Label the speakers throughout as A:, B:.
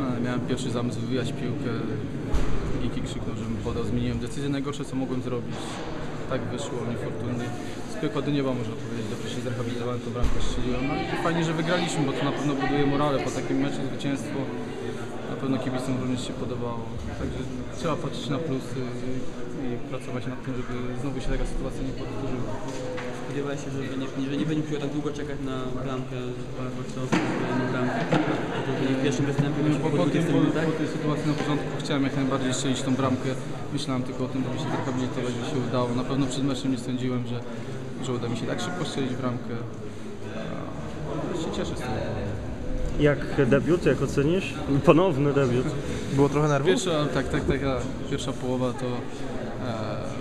A: A, Miałem pierwszy zamysł wywijać piłkę. Giki krzyknął, żebym podał. Zmieniłem decyzję. Najgorsze co mogłem zrobić. Tak wyszło, niefortunnie. Piekła do nieba można powiedzieć. Dobrze się zrehabilitowałem, to bramkę strzeliłem. No i fajnie, że wygraliśmy, bo to na pewno buduje morale po takim meczu, zwycięstwo. Na pewno kibicom również się podobało. Także trzeba patrzeć na plusy i, i pracować nad tym, żeby znowu się taka sytuacja nie powtórzyła.
B: Spodziewałeś się, że nie, że nie będzie musiał tak długo czekać na bramkę Warszawską, na bramkę. To w pierwszym występie
A: No, po,
B: po
A: tym,
B: 20
A: po,
B: minutach.
A: po tej sytuacji na początku chciałem jak najbardziej strzelić tą bramkę. Myślałem tylko o tym, żeby się zrehabilitować, żeby się udało. Na pewno przed meczem nie sądziłem, że, że uda mi się tak szybko strzelić bramkę. A, się cieszę z tego.
C: Jak debiut, jak ocenisz? Ponowny debiut.
D: Było trochę nerwów?
A: Pierwsza, tak, tak, tak, pierwsza połowa to e,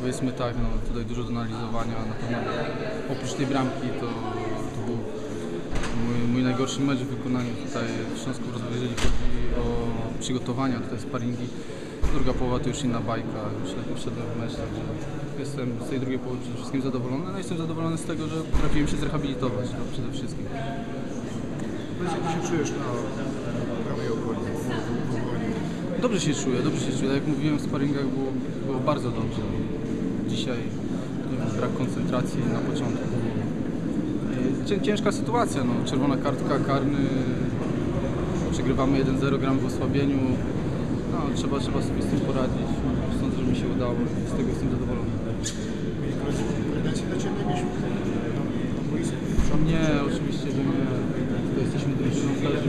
A: powiedzmy tak, no, tutaj dużo do analizowania. Na pewno oprócz tej bramki to, to był mój, mój najgorszy mecz w wykonaniu tutaj w Śląsku jeżeli chodzi o przygotowania, tutaj sparingi. Druga połowa to już inna bajka, już lepiej wszedłem w mecz, także jestem z tej drugiej połowy przede wszystkim zadowolony. No i jestem zadowolony z tego, że potrafiłem się zrehabilitować no, przede wszystkim.
E: Jak się czujesz na prawej obronie?
A: Dobrze się czuję, dobrze się czuję. Tak jak mówiłem, w sparingach było, było bardzo dobrze. Dzisiaj brak koncentracji na początku. Ciężka sytuacja, no. czerwona kartka, karny. Przegrywamy 1-0, gramy w osłabieniu. No, trzeba, trzeba sobie z tym poradzić. Sądzę, że mi się udało i z tego jestem zadowolony.
E: Mieli koledzy do Ciebie, na boisku.
A: Nie, oczywiście, że nie. To jesteśmy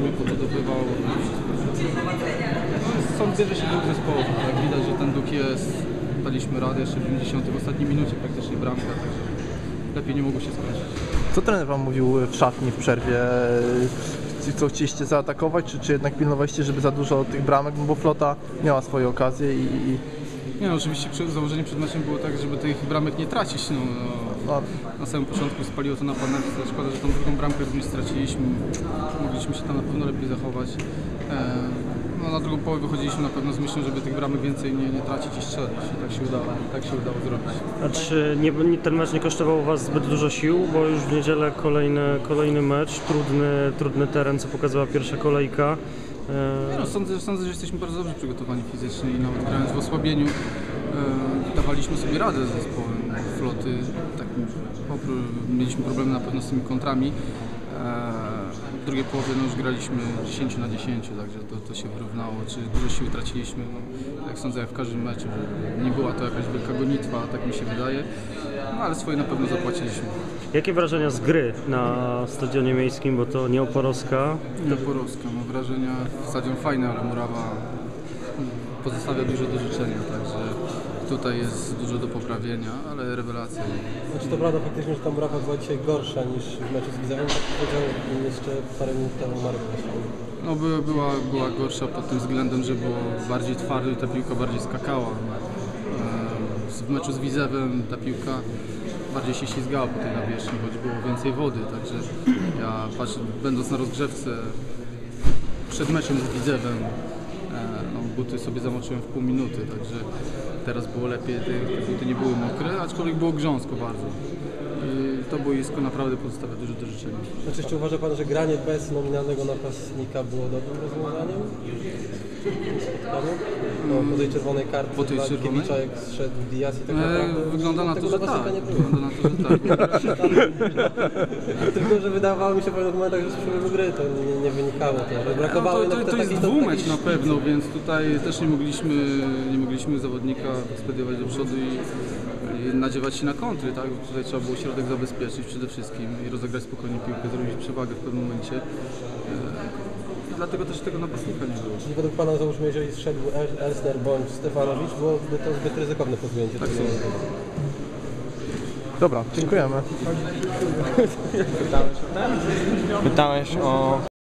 A: podobywał. No, sądzę, że się duch zespołu. Tak widać, że ten duch jest. Daliśmy radę jeszcze w 90 w ostatniej minucie praktycznie bramka, także lepiej nie mogło się skończyć.
D: Co trener Wam mówił w szatni w przerwie? Co chcieliście zaatakować, czy, czy jednak pilnowaliście, żeby za dużo tych bramek, no bo flota miała swoje okazje i, i
A: Nie no, oczywiście przy, założenie przed meczem było tak, żeby tych bramek nie tracić. No, no, na samym początku spaliło to na panewce. Szkoda, że tą drugą bramkę również straciliśmy. Mogliśmy się tam na pewno lepiej zachować. E, no, na drugą połowę wychodziliśmy na pewno z myślą, żeby tych bramek więcej nie, nie tracić i strzelić. I tak się udało, tak się udało zrobić.
C: A czy nie, ten mecz nie kosztował Was zbyt dużo sił? Bo już w niedzielę kolejny, kolejny mecz, trudny, trudny teren, co pokazała pierwsza kolejka.
A: Nie
C: E,
A: no, sądzę, sądzę, że jesteśmy bardzo dobrze przygotowani fizycznie i nawet grając w osłabieniu e, dawaliśmy sobie radę z zespołem floty. Tak, opró- mieliśmy problemy na pewno z tymi kontrami. E, w drugiej połowie no, już graliśmy 10 na 10, także to, to się wyrównało. Czy dużo sił traciliśmy? No, jak sądzę, jak w każdym meczu, nie była to jakaś wielka gonitwa, tak mi się wydaje. No, ale swoje na pewno zapłaciliśmy.
C: Jakie wrażenia z gry na stadionie miejskim, bo to Nieoporowska.
A: Toporowska, mam wrażenia, stadion fajny, ale murawa pozostawia dużo do życzenia, także tutaj jest dużo do poprawienia, ale rewelacja.
F: Znaczy to prawda faktycznie, że ta murawa była dzisiaj gorsza niż w meczu z Widzewem, tak powiedział jeszcze parę minut temu Marek.
A: No by, była, była gorsza pod tym względem, że było bardziej twardo i ta piłka bardziej skakała. E, W meczu z Widzewem ta piłka bardziej się ślizgała po tej nawierzchni, choć było więcej wody, także ja patrzę, będąc na rozgrzewce przed meczem z Widzewem, e, no, buty sobie zamoczyłem w pół minuty, także teraz było lepiej, te, te buty nie były mokre, aczkolwiek było grząsko bardzo. I to boisko naprawdę pozostawia dużo do życzenia.
F: Znaczy czy uważa Pan, że granie bez nominalnego napastnika było dobrym rozwiązaniem? No, po tej czerwonej kartce
A: Po tej
F: dla
A: czerwonej?
F: Kiewicza, jak zszedł Diaz i tak
A: E,
F: naprawdę
A: wygląda na to, że tak.
F: nie było.
A: Wygląda na to, że tak.
F: Tylko, że wydawało mi się w pewnych momentach, że przebiegu gry to nie, nie wynikało. To, że
A: No
F: brakowało
A: to, to,
F: jednak
A: to jest dwumecz na pewno, więc tutaj też nie mogliśmy, nie mogliśmy zawodnika ekspediować do przodu i, i nadziewać się na kontry, tak? Tutaj trzeba było środek zabezpieczyć przede wszystkim i rozegrać spokojnie piłkę, zrobić przewagę w pewnym momencie. I dlatego też tego napastnika nie było.
F: Czyli według Pana załóżmy, jeżeli zszedł El- Elsner bądź Stefanowicz, byłoby to zbyt ryzykowne posunięcie.
A: Tak sądzę.
D: dobra, dziękujemy.
G: Pytałeś o